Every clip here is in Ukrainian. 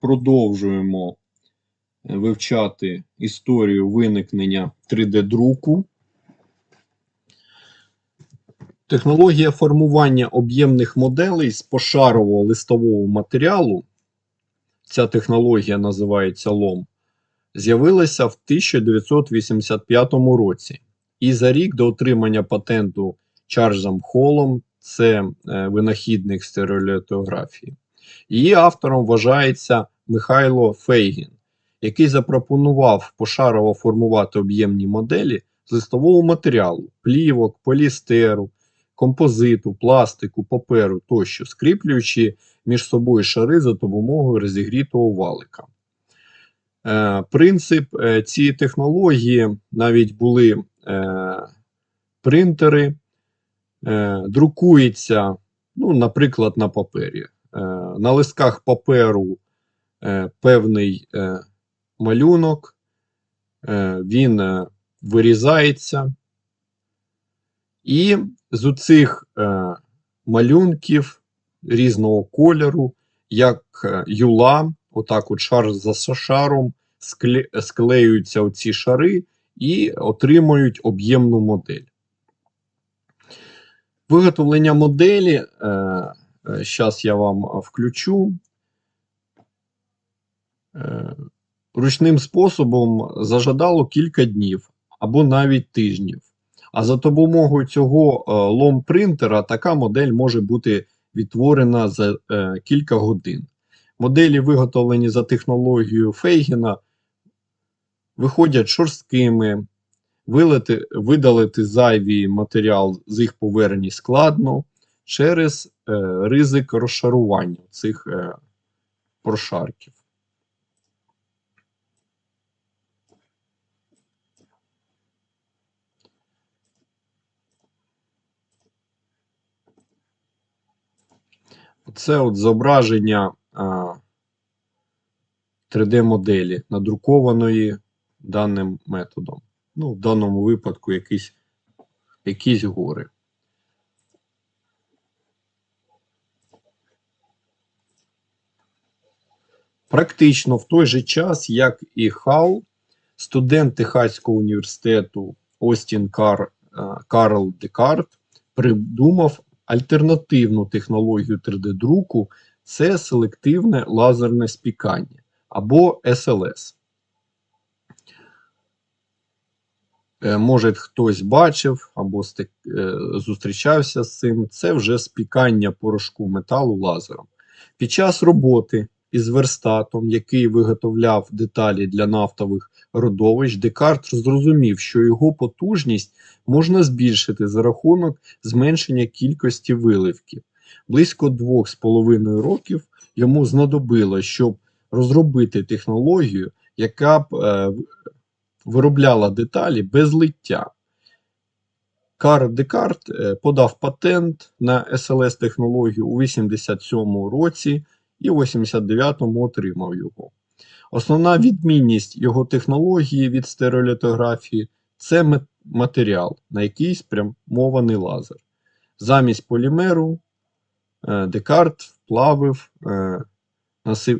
продовжуємо е, вивчати історію виникнення 3D-друку. Технологія формування об'ємних моделей з пошарового листового матеріалу, ця технологія називається LOM, з'явилася в 1985 році. І за рік до отримання патенту Чарльзом Холлом, це е, винахідник стереолітографії. Її автором вважається Михайло Фейгін, який запропонував пошарово формувати об'ємні моделі з листового матеріалу, плівок, полістеру, композиту, пластику, паперу тощо, скріплюючи між собою шари за допомогою розігрітого валика. Е, Принцип е, цієї технології навіть були е, принтери, друкується, ну, наприклад, на папері. Е, на листках паперу е, певний е, малюнок, він вирізається, і з оцих е, малюнків різного кольору, як юла, отак от шар за шаром, склеюються оці шари і отримують об'ємну модель. Виготовлення моделі, зараз я вам включу. Е, ручним способом зажадало кілька днів або навіть тижнів. А за допомогою цього е, лом-принтера така модель може бути відтворена за е, кілька годин. Моделі, виготовлені за технологією Фейгіна, виходять шорсткими, видалити зайвий матеріал з їх поверхні складно через ризик розшарування цих е, прошарків. Це от зображення 3D-моделі, надрукованої даним методом. Ну, в даному випадку якісь, якісь гори. Практично в той же час, як і Хал, студент Техаського університету Остін Кар, Карл Декарт придумав альтернативну технологію 3D-друку це селективне лазерне спікання або SLS. Е, Може, хтось бачив або е, зустрічався з цим. Це вже спікання порошку металу лазером. Під час роботи із верстатом, який виготовляв деталі для нафтових родовищ, Декарт зрозумів, що його потужність можна збільшити за рахунок зменшення кількості виливків. Близько 2,5 років йому знадобило, щоб розробити технологію, яка б е, виробляла деталі без лиття. Карл Декарт е, подав патент на SLS технологію у 87 році і в 89-му отримав його. Основна відмінність його технології від стереолітографії це матеріал, на який спрямований лазер. Замість полімеру е, Декарт вплавив е, е,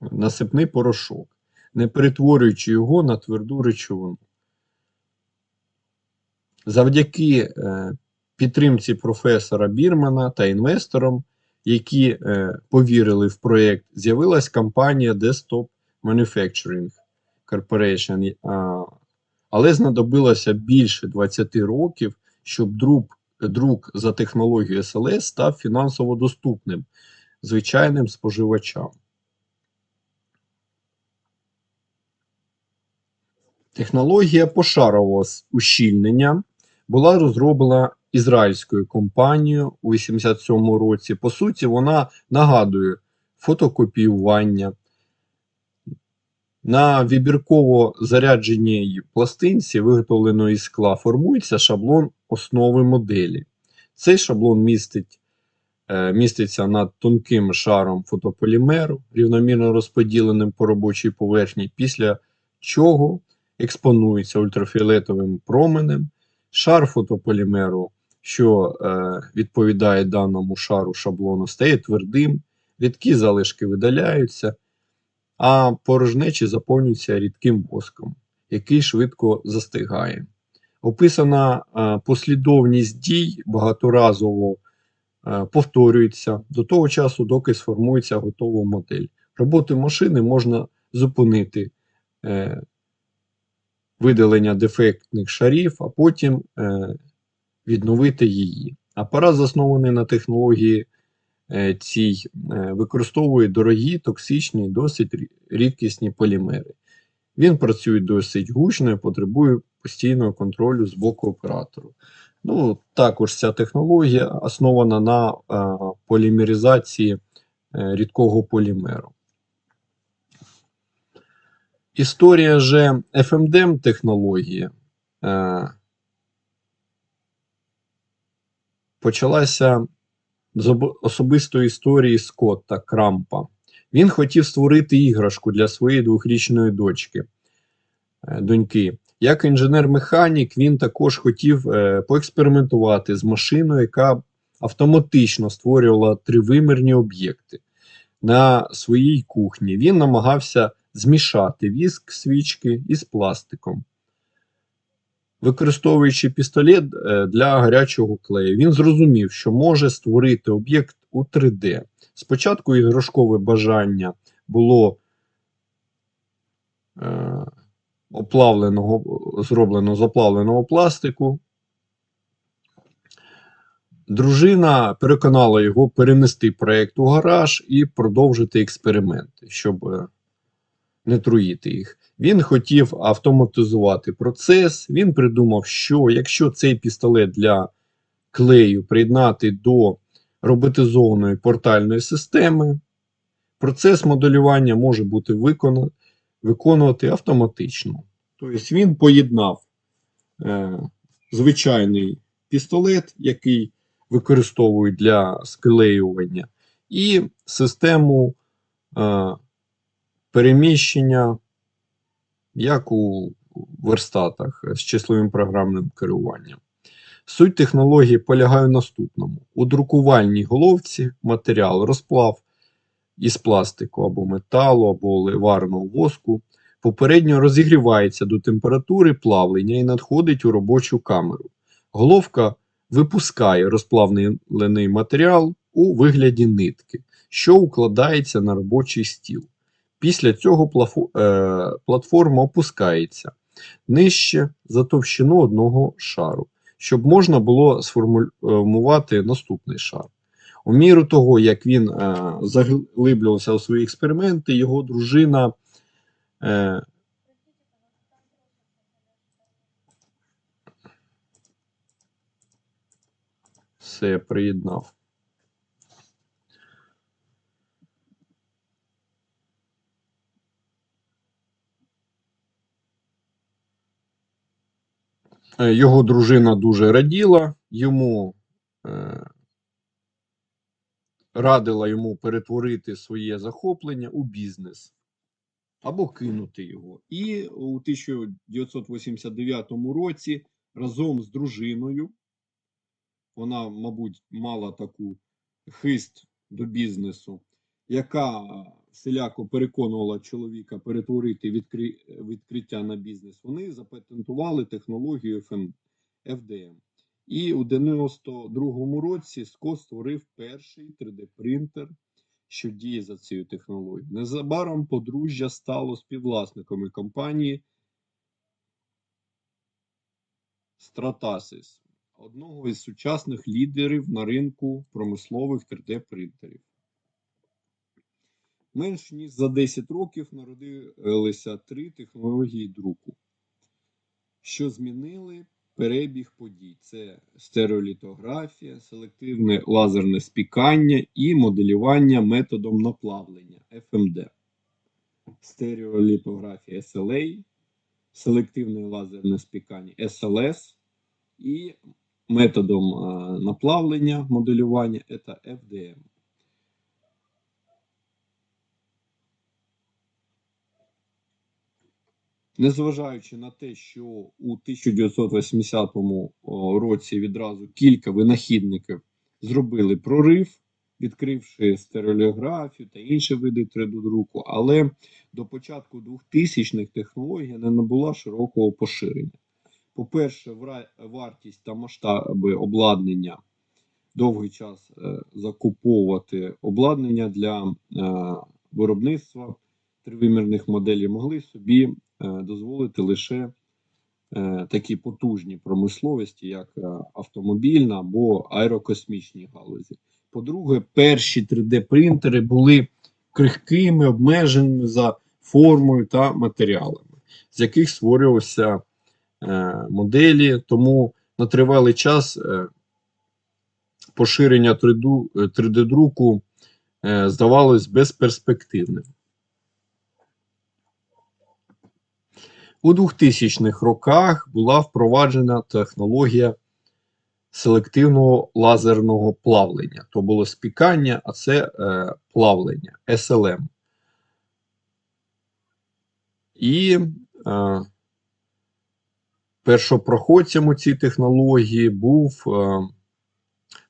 насипний порошок, не перетворюючи його на тверду речовину. Завдяки підтримці професора Бірмана та інвесторам, які е, повірили в проєкт, з'явилась компанія Desktop Manufacturing Corporation, а, але знадобилося більше 20 років, щоб друк, друк за технологією SLS став фінансово доступним звичайним споживачам. Технологія пошарового ущільнення була розроблена ізраїльською компанією у 87 році. По суті, вона нагадує фотокопіювання. На вибірково зарядженій пластинці, виготовленої із скла, формується шаблон основи моделі. Цей шаблон містить, е, міститься над тонким шаром фотополімеру, рівномірно розподіленим по робочій поверхні, після чого експонується ультрафіолетовим променем. Шар фотополімеру, що е, відповідає даному шару шаблону, стає твердим, рідкі залишки видаляються, а порожнечі заповнюються рідким воском, який швидко застигає. Описана е, послідовність дій багаторазово е, повторюється до того часу, доки сформується готова модель. Роботу машини можна зупинити е, видалення дефектних шарів, а потім е, відновити її. Апарат, заснований на технології е, цій, е, використовує дорогі, токсичні, досить рідкісні полімери. Він працює досить гучно і потребує постійного контролю з боку оператору. Ну, також ця технологія основана на е, полімеризації рідкого полімеру. Історія же FMDM технології е, почалася з особистої історії Скотта Крампа. Він хотів створити іграшку для своєї двохрічної дочки, е, доньки. Як інженер-механік, він також хотів е, поекспериментувати з машиною, яка автоматично створювала тривимірні об'єкти на своїй кухні. Він намагався змішати віск свічки із пластиком. Використовуючи пістолет е, для гарячого клею, він зрозумів, що може створити об'єкт у 3D. Спочатку іграшкове бажання було е, оплавленого, зроблено з оплавленого пластику. Дружина переконала його перенести проєкт у гараж і продовжити експерименти, щоб е, не труїти їх. Він хотів автоматизувати процес. Він придумав, що якщо цей пістолет для клею приєднати до роботизованої портальної системи, процес моделювання може бути виконувати автоматично. Тобто він поєднав е, звичайний пістолет, який використовують для склеювання, і систему е, переміщення, як у верстатах з числовим програмним керуванням. Суть технології полягає в наступному: у друкувальній головці матеріал розплав із пластику або металу, або ливарного воску попередньо розігрівається до температури плавлення і надходить у робочу камеру. Головка випускає розплавлений матеріал у вигляді нитки, що укладається на робочий стіл. Після цього е, платформа опускається нижче за товщину одного шару, щоб можна було сформувати наступний шар. У міру того, як він е, заглиблювався у свої експерименти, його дружина е, все приєднав. Його дружина дуже раділа, йому е, радила йому перетворити своє захоплення у бізнес або кинути його. І у 1989 році разом з дружиною, вона, мабуть, мала таку хист до бізнесу, яка всіляко переконувала чоловіка перетворити відкри- відкриття на бізнес, вони запатентували технологію FM FDM. І у 92-му році СКО створив перший 3D-принтер, що діє за цією технологією. Незабаром подружжя стало співвласниками компанії Stratasys, одного із сучасних лідерів на ринку промислових 3D-принтерів. Менш ніж за 10 років народилися три технології друку, що змінили перебіг подій. Це стереолітографія, селективне лазерне спікання і моделювання методом наплавлення FMD. Стереолітографія SLA, селективне лазерне спікання SLS і методом наплавлення моделювання це FDM. Незважаючи на те, що у 1980 о, році відразу кілька винахідників зробили прорив відкривши стереографію та інші види 3D-друку, але до початку 2000-х технологія не набула широкого поширення. По-перше, вартість та масштаби обладнання довгий час е, закуповувати обладнання для е, виробництва тривимірних моделей могли собі е, дозволити лише е, такі потужні промисловості, як е, автомобільна або аерокосмічні галузі. По-друге, перші 3D-принтери були крихкими, обмеженими за формою та матеріалами, з яких створювалися моделі, тому на тривалий час поширення 3D-друку е, здавалось безперспективним. У 2000-х роках була впроваджена технологія селективного лазерного плавлення. То було спікання, а це е, плавлення SLM. І е, першопроходцем у цій технології був, е,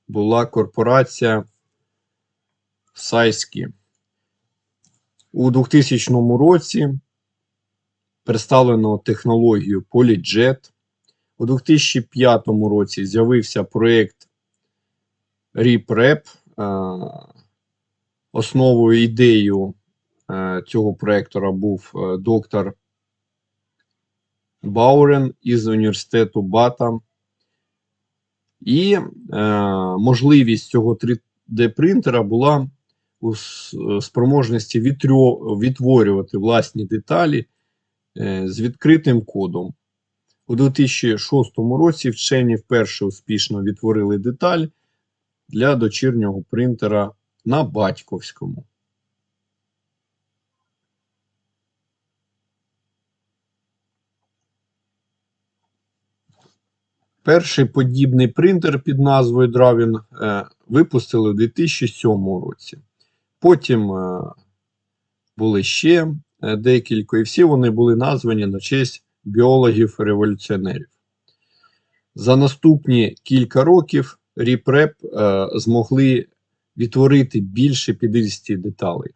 була корпорація Сайські. У 2000 році представлено технологію PolyJet. У 2005 році з'явився проєкт RIPREP. Е, Основою ідеєю е, цього проєктора був е, доктор Баурен із університету Бата. І можливість цього 3D-принтера була у спроможності відтворювати власні деталі з відкритим кодом. У 2006 році вчені вперше успішно відтворили деталь для дочірнього принтера на батьківському. Перший подібний принтер під назвою Dravin е, випустили у 2007 році. Потім е, були ще е, декілька, і всі вони були названі на честь біологів-революціонерів. За наступні кілька років Ріпреп е, змогли відтворити більше 50 деталей.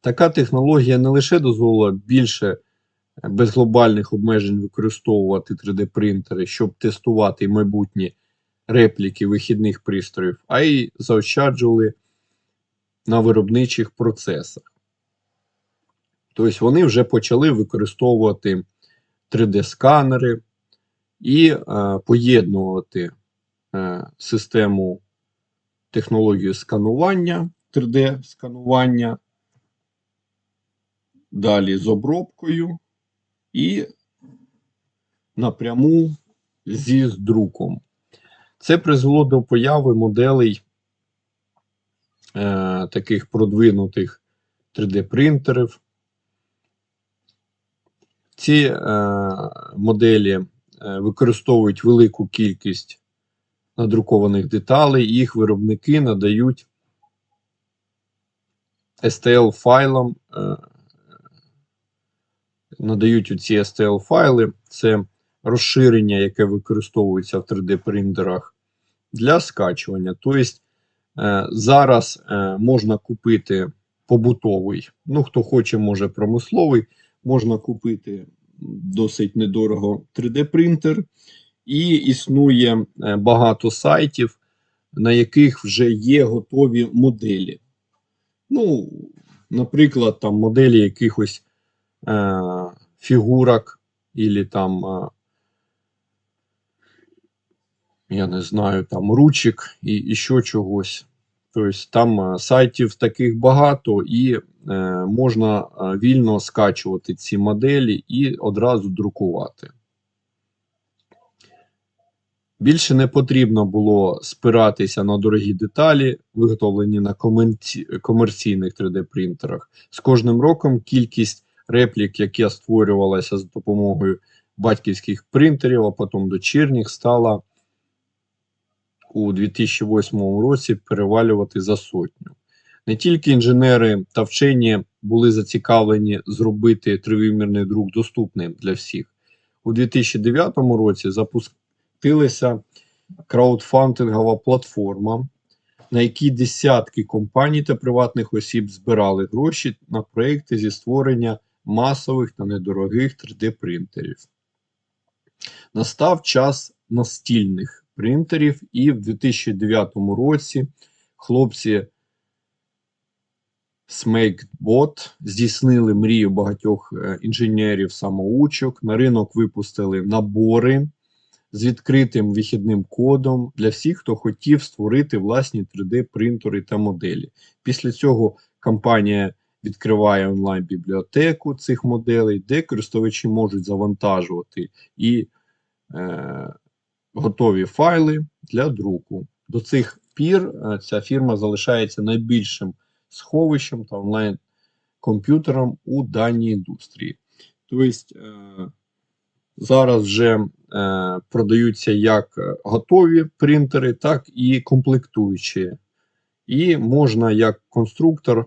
Така технологія не лише дозволила більше е, без глобальних обмежень використовувати 3D-принтери, щоб тестувати майбутні репліки вихідних пристроїв, а й заощаджували на виробничих процесах. Тобто вони вже почали використовувати 3D-сканери і е, поєднувати е, систему технологію сканування, 3D-сканування, далі з обробкою і напряму зі друком. Це призвело до появи моделей е, таких продвинутих 3D-принтерів. Ці е, моделі е, використовують велику кількість надрукованих деталей, їх виробники надають STL файлам, е, надають ці STL файли. Це розширення, яке використовується в 3D-принтерах для скачування. Тобто е, зараз е, можна купити побутовий, ну хто хоче, може промисловий, можна купити досить недорого 3D-принтер, і існує е, багато сайтів, на яких вже є готові моделі. Ну, наприклад, там моделі якихось е, фігурок, або там, е, я не знаю, там ручок і, і ще чогось. Тобто там е, сайтів таких багато, і е, можна е, вільно скачувати ці моделі і одразу друкувати. Більше не потрібно було спиратися на дорогі деталі, виготовлені на комерційних 3D-принтерах. З кожним роком кількість реплік, яка створювалася за допомогою батьківських принтерів, а потім дочірніх, стала у 2008 році перевалювати за сотню. Не тільки інженери та вчені були зацікавлені зробити тривимірний друк доступним для всіх. У 2009 році запустилася краудфандингова платформа на які десятки компаній та приватних осіб збирали гроші на проекти зі створення масових та недорогих 3D-принтерів. Настав час настільних принтерів, і в 2009 році хлопці SmakeBot здійснили мрію багатьох е, інженерів-самоучок. На ринок випустили набори з відкритим вихідним кодом для всіх, хто хотів створити власні 3D-принтери та моделі. Після цього компанія відкриває онлайн-бібліотеку цих моделей, де користувачі можуть завантажувати і е, готові файли для друку. До цих пір е, ця фірма залишається найбільшим сховищем та онлайн-комп'ютером у даній індустрії. Тобто е, зараз вже е, продаються як готові принтери, так і комплектуючі. І можна як конструктор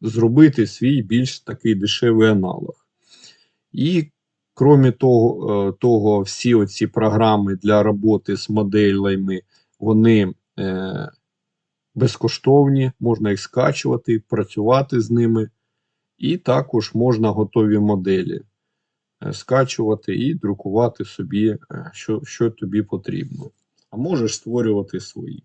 зробити свій більш такий дешевий аналог. І крім того, е, того всі оці програми для роботи з моделями, вони е, безкоштовні, можна їх скачувати, працювати з ними. І також можна готові моделі е, скачувати і друкувати собі, що, що тобі потрібно. А можеш створювати свої.